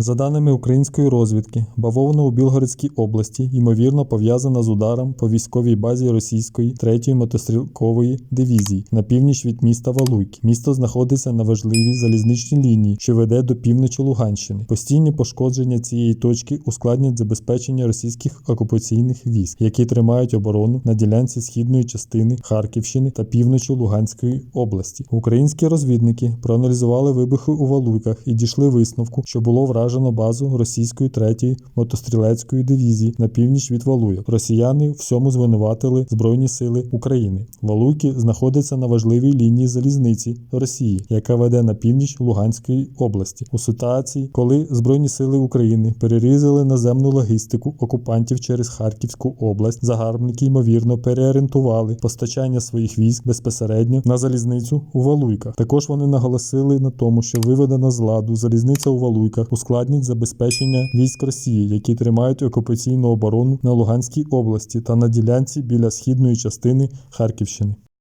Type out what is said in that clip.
За даними української розвідки, бавовна у Білгородській області ймовірно пов'язана з ударом по військовій базі російської 3-ї мотострілкової дивізії на північ від міста Валуйки. Місто знаходиться на важливій залізничній лінії, що веде до півночі Луганщини. Постійні пошкодження цієї точки ускладнять забезпечення російських окупаційних військ, які тримають оборону на ділянці східної частини Харківщини та півночі Луганської області. Українські розвідники проаналізували вибухи у Валуйках і дійшли висновку, що було вражено базу російської 3-ї мотострілецької дивізії на північ від Валуйок. Росіяни в всьому звинуватили Збройні сили України. Валуйки знаходяться на важливій лінії залізниці Росії, яка веде на північ Луганської області. У ситуації, коли Збройні сили України перерізали наземну логістику окупантів через Харківську область, загарбники ймовірно переорієнтували постачання своїх військ безпосередньо на залізницю у Валуйках. Також вони наголосили на тому, що виведена з ладу залізниця у Валуйках ускладнить забезпечення військ Росії, які тримають окупаційну оборону на Луганській області та на ділянці біля східної частини Харківщини.